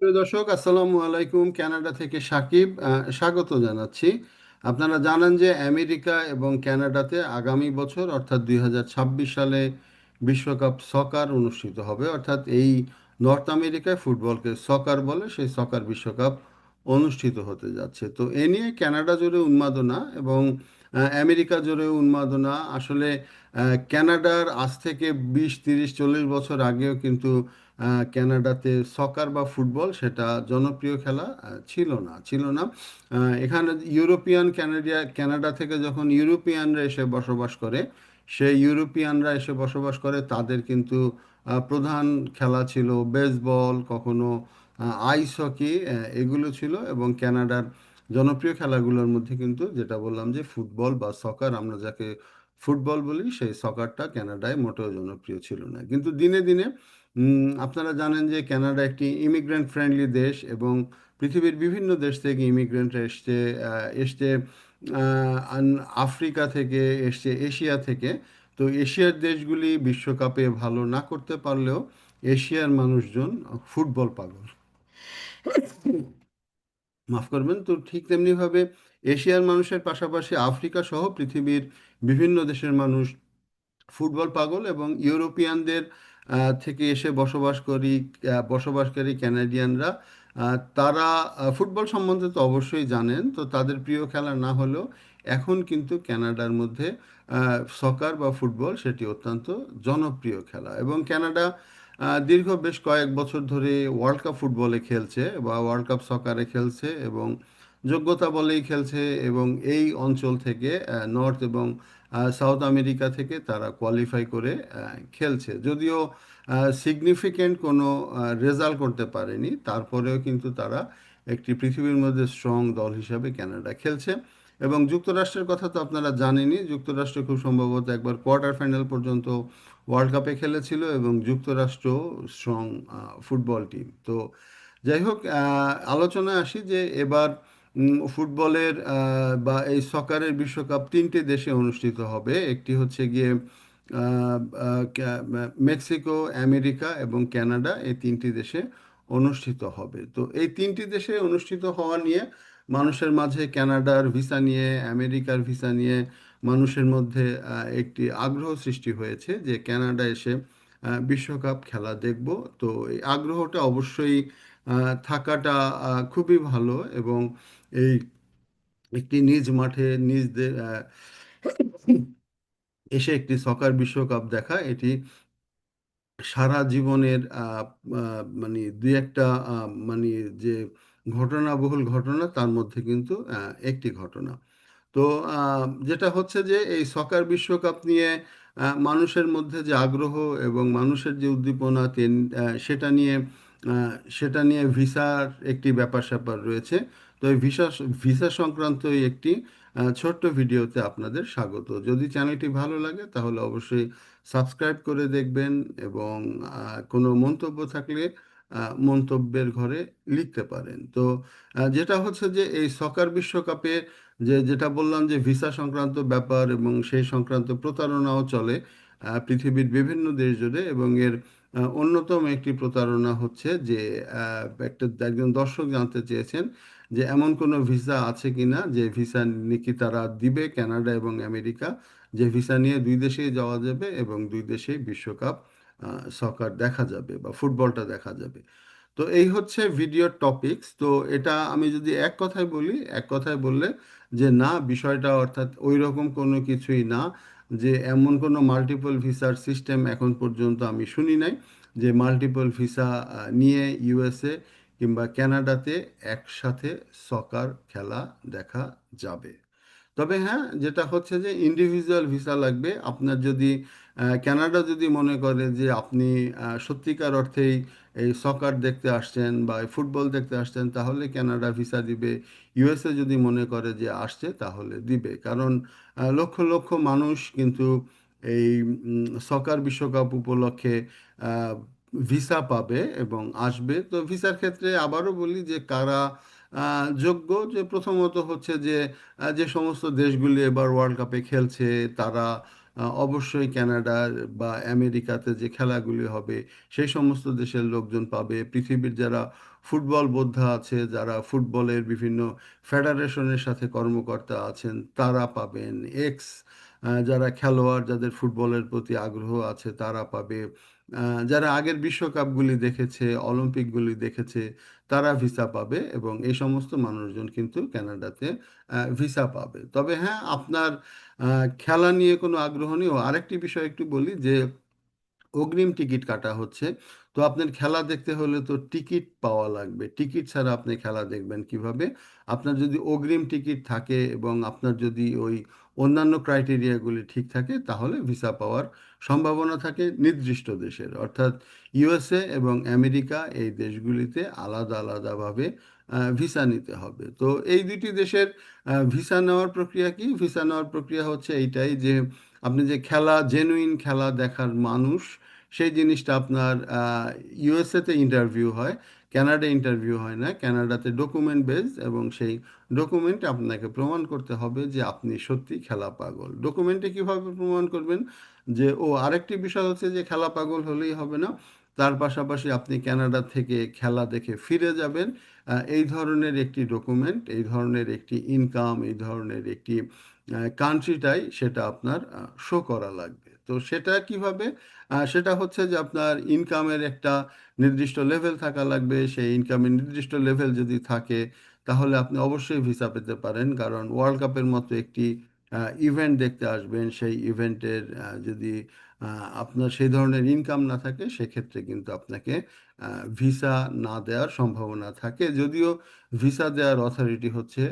প্রিয় দর্শক আসসালামু আলাইকুম। কানাডা থেকে সাকিব স্বাগত জানাচ্ছি। আপনারা জানেন যে আমেরিকা এবং কানাডাতে আগামী বছর অর্থাৎ দুই হাজার ছাব্বিশ সালে বিশ্বকাপ সকার অনুষ্ঠিত হবে। অর্থাৎ এই নর্থ আমেরিকায় ফুটবলকে সকার বলে সেই সকার বিশ্বকাপ অনুষ্ঠিত হতে যাচ্ছে। তো এ নিয়ে কানাডা জুড়ে উন্মাদনা এবং আমেরিকা জুড়ে উন্মাদনা আসলে আহ, কানাডার আজ থেকে বিশ তিরিশ চল্লিশ বছর আগেও কিন্তু আহ, কানাডাতে সকার বা ফুটবল সেটা জনপ্রিয় খেলা ছিল না ছিল না। এখানে ইউরোপিয়ান ক্যানাডিয়া কানাডা থেকে যখন ইউরোপিয়ানরা এসে বসবাস করে সেই ইউরোপিয়ানরা এসে বসবাস করে তাদের কিন্তু প্রধান খেলা ছিল বেসবল কখনো আইস হকি এগুলো ছিল এবং ক্যানাডার জনপ্রিয় খেলাগুলোর মধ্যে কিন্তু যেটা বললাম যে ফুটবল বা সকার আমরা যাকে ফুটবল বলি সেই সকারটা ক্যানাডায় মোটেও জনপ্রিয় ছিল না। কিন্তু দিনে দিনে আপনারা জানেন যে কানাডা একটি ইমিগ্রেন্ট ফ্রেন্ডলি দেশ এবং পৃথিবীর বিভিন্ন দেশ থেকে ইমিগ্রেন্ট এসছে এসছে আফ্রিকা থেকে, এসছে এশিয়া থেকে। তো এশিয়ার দেশগুলি বিশ্বকাপে ভালো না করতে পারলেও এশিয়ার মানুষজন ফুটবল পাগল। মাফ করবেন, তো ঠিক তেমনিভাবে এশিয়ার মানুষের পাশাপাশি আফ্রিকা সহ পৃথিবীর বিভিন্ন দেশের মানুষ ফুটবল পাগল এবং ইউরোপিয়ানদের থেকে এসে বসবাস করি বসবাসকারী ক্যানাডিয়ানরা তারা ফুটবল সম্বন্ধে তো অবশ্যই জানেন। তো তাদের প্রিয় খেলা না হলেও এখন কিন্তু ক্যানাডার মধ্যে সকার বা ফুটবল সেটি অত্যন্ত জনপ্রিয় খেলা। এবং আহ, দীর্ঘ বেশ কয়েক বছর ধরে ওয়ার্ল্ড কাপ ফুটবলে খেলছে বা ওয়ার্ল্ড কাপ সকারে খেলছে এবং যোগ্যতা বলেই খেলছে এবং এই অঞ্চল থেকে নর্থ এবং সাউথ আমেরিকা থেকে তারা কোয়ালিফাই করে খেলছে। যদিও সিগনিফিক্যান্ট কোনো রেজাল্ট করতে পারেনি, তারপরেও কিন্তু তারা একটি পৃথিবীর মধ্যে স্ট্রং দল হিসাবে ক্যানাডা খেলছে। এবং যুক্তরাষ্ট্রের কথা তো আপনারা জানেনই, যুক্তরাষ্ট্র খুব সম্ভবত একবার কোয়ার্টার ফাইনাল পর্যন্ত ওয়ার্ল্ড কাপে খেলেছিল এবং যুক্তরাষ্ট্র স্ট্রং ফুটবল টিম তো যাই হোক আলোচনায় আসি যে এবার ফুটবলের বা এই সকারের বিশ্বকাপ তিনটি দেশে অনুষ্ঠিত হবে। একটি হচ্ছে গিয়ে মেক্সিকো, আমেরিকা এবং ক্যানাডা এই তিনটি দেশে অনুষ্ঠিত হবে। তো এই তিনটি দেশে অনুষ্ঠিত হওয়া নিয়ে মানুষের মাঝে ক্যানাডার ভিসা নিয়ে, আমেরিকার ভিসা নিয়ে মানুষের মধ্যে একটি আগ্রহ সৃষ্টি হয়েছে যে ক্যানাডা এসে বিশ্বকাপ খেলা দেখব। তো এই আগ্রহটা অবশ্যই থাকাটা খুবই ভালো এবং এই একটি নিজ মাঠে নিজ এসে একটি সকার বিশ্বকাপ দেখা। এটি সারা জীবনের মানে দুই একটা মানে যে ঘটনাবহুল ঘটনা, তার মধ্যে কিন্তু একটি ঘটনা। তো যেটা হচ্ছে যে এই সকার বিশ্বকাপ নিয়ে মানুষের মধ্যে যে আগ্রহ এবং মানুষের যে উদ্দীপনা সেটা নিয়ে সেটা নিয়ে ভিসার একটি ব্যাপার স্যাপার রয়েছে। তো এই ভিসা ভিসা সংক্রান্ত একটি ছোট্ট ভিডিওতে আপনাদের স্বাগত। যদি চ্যানেলটি ভালো লাগে, তাহলে অবশ্যই সাবস্ক্রাইব করে দেখবেন এবং কোনো মন্তব্য থাকলে মন্তব্যের ঘরে লিখতে পারেন। তো যেটা হচ্ছে যে এই সকার বিশ্বকাপে যে, যেটা বললাম যে ভিসা সংক্রান্ত ব্যাপার এবং সেই সংক্রান্ত প্রতারণাও চলে পৃথিবীর বিভিন্ন দেশ জুড়ে এবং এর অন্যতম একটি প্রতারণা হচ্ছে যে একটা, একজন দর্শক জানতে চেয়েছেন যে এমন কোনো ভিসা আছে কিনা? যে ভিসা নাকি তারা দিবে কানাডা এবং আমেরিকা, যে ভিসা নিয়ে দুই দেশেই যাওয়া যাবে এবং দুই দেশেই বিশ্বকাপ সকার দেখা যাবে বা ফুটবলটা দেখা যাবে। তো এই হচ্ছে ভিডিওর টপিকস। তো এটা আমি যদি এক কথায় বলি, এক কথায় বললে যে না, বিষয়টা অর্থাৎ ওই রকম কোনো কিছুই না, যে এমন কোনো মাল্টিপল ভিসার সিস্টেম এখন পর্যন্ত আমি শুনি নাই, যে মাল্টিপল ভিসা নিয়ে ইউএসএ কিংবা ক্যানাডাতে একসাথে সকার খেলা দেখা যাবে। তবে হ্যাঁ যেটা হচ্ছে যে ইন্ডিভিজুয়াল ভিসা লাগবে। আপনার যদি ক্যানাডা যদি মনে করে যে আপনি সত্যিকার অর্থেই এই সকার দেখতে আসছেন বা ফুটবল দেখতে আসছেন, তাহলে কানাডা ভিসা দিবে। ইউএসএ যদি মনে করে যে আসছে, তাহলে দিবে। কারণ লক্ষ লক্ষ মানুষ কিন্তু এই সকার বিশ্বকাপ উপলক্ষে ভিসা পাবে এবং আসবে। তো ভিসার ক্ষেত্রে আবারও বলি যে কারা যোগ্য যে প্রথমত হচ্ছে যে যে সমস্ত দেশগুলি এবার ওয়ার্ল্ড কাপে খেলছে, তারা অবশ্যই ক্যানাডা বা আমেরিকাতে যে খেলাগুলি হবে, সেই সমস্ত দেশের লোকজন পাবে। পৃথিবীর যারা ফুটবল বোদ্ধা আছে, যারা ফুটবলের বিভিন্ন ফেডারেশনের সাথে কর্মকর্তা আছেন, তারা পাবেন। এক্স যারা খেলোয়াড় যাদের ফুটবলের প্রতি আগ্রহ আছে তারা পাবে। যারা আগের বিশ্বকাপগুলি দেখেছে, অলিম্পিকগুলি দেখেছে তারা ভিসা পাবে এবং এই সমস্ত মানুষজন কিন্তু ক্যানাডাতে ভিসা পাবে। তবে হ্যাঁ আপনার খেলা নিয়ে কোনো আগ্রহ নেই। আরেকটি বিষয় একটু বলি যে অগ্রিম টিকিট কাটা হচ্ছে। তো আপনার খেলা দেখতে হলে তো টিকিট পাওয়া লাগবে। টিকিট ছাড়া আপনি খেলা দেখবেন কীভাবে? আপনার যদি অগ্রিম টিকিট থাকে এবং আপনার যদি ওই অন্যান্য ক্রাইটেরিয়াগুলি ঠিক থাকে, তাহলে ভিসা পাওয়ার সম্ভাবনা থাকে নির্দিষ্ট দেশের। অর্থাৎ ইউএসএ এবং আমেরিকা এই দেশগুলিতে আলাদা আলাদাভাবে ভিসা নিতে হবে। তো এই দুটি দেশের ভিসা নেওয়ার প্রক্রিয়া কি? ভিসা নেওয়ার প্রক্রিয়া হচ্ছে এইটাই যে আপনি যে খেলা জেনুইন খেলা দেখার মানুষ, সেই জিনিসটা আপনার ইউএসএতে ইন্টারভিউ হয় ক্যানাডা ইন্টারভিউ হয় না। ক্যানাডাতে ডকুমেন্ট বেস এবং সেই ডকুমেন্টে আপনাকে প্রমাণ করতে হবে যে আপনি সত্যি খেলা পাগল। ডকুমেন্টে কীভাবে প্রমাণ করবেন? যে, ও আরেকটি বিষয় হচ্ছে যে খেলা পাগল হলেই হবে না। তার পাশাপাশি আপনি কানাডা থেকে খেলা দেখে ফিরে যাবেন। এই ধরনের একটি ডকুমেন্ট এই ধরনের একটি ইনকাম এই ধরনের একটি কান্ট্রিটাই সেটা আপনার শো করা লাগবে। তো সেটা কীভাবে? সেটা হচ্ছে যে আপনার ইনকামের একটা নির্দিষ্ট লেভেল থাকা লাগবে। সেই ইনকামের নির্দিষ্ট লেভেল যদি থাকে, তাহলে আপনি অবশ্যই ভিসা পেতে পারেন। কারণ ওয়ার্ল্ড কাপের মতো একটি ইভেন্ট দেখতে আসবেন, সেই ইভেন্টের যদি আপনার সেই ধরনের ইনকাম না থাকে, সেক্ষেত্রে কিন্তু আপনাকে ভিসা না দেওয়ার সম্ভাবনা থাকে। যদিও ভিসা দেওয়ার অথরিটি হচ্ছে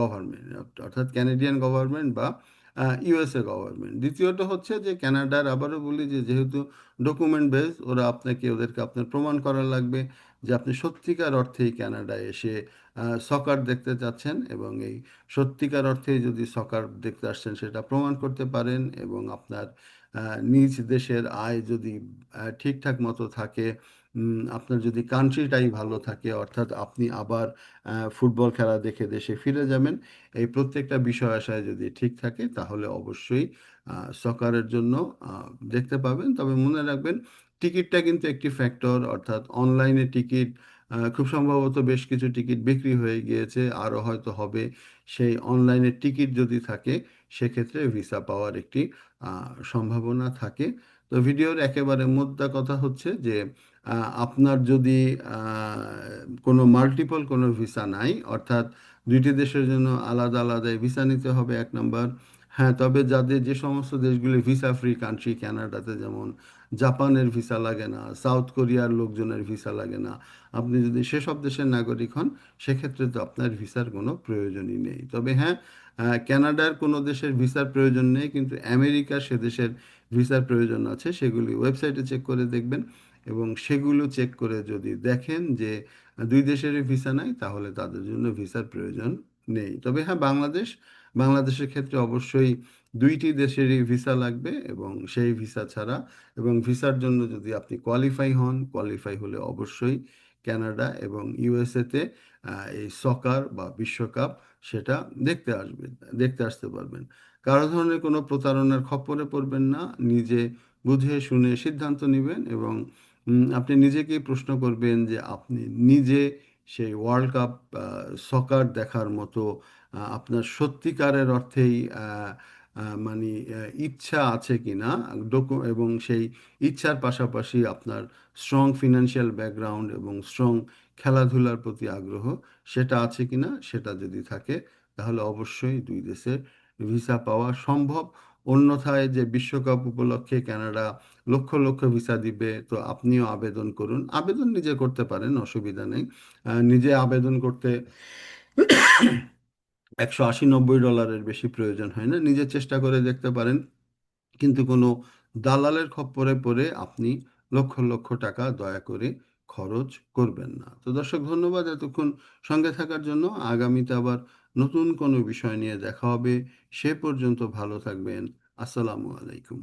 গভর্নমেন্ট অর্থাৎ ক্যানাডিয়ান গভর্নমেন্ট বা ইউএসএ গভর্নমেন্ট দ্বিতীয়ত হচ্ছে যে কানাডার আবারও বলি যে, যেহেতু ডকুমেন্ট বেস ওরা আপনাকে, ওদেরকে আপনার প্রমাণ করা লাগবে। যে আপনি সত্যিকার অর্থেই কানাডায় এসে সকার দেখতে চাচ্ছেন এবং এই সত্যিকার অর্থেই যদি সকার দেখতে আসছেন সেটা প্রমাণ করতে পারেন এবং আপনার নিজ দেশের আয় যদি ঠিকঠাক মতো থাকে আপনার যদি কান্ট্রিটাই ভালো থাকে, অর্থাৎ আপনি আবার ফুটবল খেলা দেখে দেশে ফিরে যাবেন, এই প্রত্যেকটা বিষয় আশায় যদি ঠিক থাকে তাহলে অবশ্যই সকারের জন্য দেখতে পাবেন। তবে মনে রাখবেন টিকিটটা কিন্তু একটি ফ্যাক্টর অর্থাৎ অনলাইনে টিকিট খুব সম্ভবত বেশ কিছু টিকিট বিক্রি হয়ে গিয়েছে, আরও হয়তো হবে। সেই অনলাইনে টিকিট যদি থাকে, সেক্ষেত্রে ভিসা পাওয়ার একটি সম্ভাবনা থাকে। তো ভিডিওর একেবারে মোদ্দা কথা হচ্ছে যে আপনার যদি কোনো মাল্টিপল কোনো ভিসা নাই, অর্থাৎ দুইটি দেশের জন্য আলাদা আলাদা ভিসা নিতে হবে এক নাম্বার হ্যাঁ তবে যাদের যে সমস্ত দেশগুলি ভিসা ফ্রি কান্ট্রি কানাডাতে যেমন জাপানের ভিসা লাগে না সাউথ কোরিয়ার লোকজনের ভিসা লাগে না আপনি যদি সেসব দেশের নাগরিক হন সেক্ষেত্রে তো আপনার ভিসার কোনো প্রয়োজনই নেই। তবে হ্যাঁ আহ, কানাডার কোনো দেশের ভিসার প্রয়োজন নেই কিন্তু আমেরিকার সে দেশের ভিসার প্রয়োজন আছে সেগুলি ওয়েবসাইটে চেক করে দেখবেন এবং সেগুলো চেক করে যদি দেখেন যে দুই দেশেরই ভিসা নাই তাহলে তাদের জন্য ভিসার প্রয়োজন নেই। তবে হ্যাঁ বাংলাদেশ বাংলাদেশের ক্ষেত্রে অবশ্যই দুইটি দেশেরই ভিসা লাগবে এবং সেই ভিসা ছাড়া এবং ভিসার জন্য যদি আপনি কোয়ালিফাই হন কোয়ালিফাই হলে অবশ্যই কানাডা এবং ইউএসএতে এই সকার বা বিশ্বকাপ সেটা দেখতে আসবে, দেখতে আসতে পারবেন। কারও ধরনের কোনো প্রতারণার খপ্পরে পড়বেন না, নিজে বুঝে শুনে সিদ্ধান্ত নেবেন এবং আপনি নিজেকেই প্রশ্ন করবেন যে আপনি নিজে সেই ওয়ার্ল্ড কাপ সকার দেখার মতো আপনার সত্যিকারের অর্থেই মানে ইচ্ছা আছে কি না এবং সেই ইচ্ছার পাশাপাশি আপনার স্ট্রং ফিনান্সিয়াল ব্যাকগ্রাউন্ড এবং স্ট্রং খেলাধুলার প্রতি আগ্রহ, সেটা আছে কি না সেটা যদি থাকে, তাহলে অবশ্যই দুই দেশের ভিসা পাওয়া সম্ভব। অন্যথায় যে বিশ্বকাপ উপলক্ষে কানাডা লক্ষ লক্ষ ভিসা দিবে, তো আপনিও আবেদন করুন। আবেদন নিজে করতে পারেন, অসুবিধা নেই। নিজে আবেদন করতে একশো আশি নব্বই ডলারের বেশি প্রয়োজন হয় না। নিজে চেষ্টা করে দেখতে পারেন। কিন্তু কোনো দালালের খপ্পরে পড়ে আপনি লক্ষ লক্ষ টাকা দয়া করে খরচ করবেন না। তো দর্শক, ধন্যবাদ এতক্ষণ সঙ্গে থাকার জন্য। আগামীতে আবার নতুন কোনো বিষয় নিয়ে দেখা হবে সে পর্যন্ত ভালো থাকবেন। আসসালামু আলাইকুম।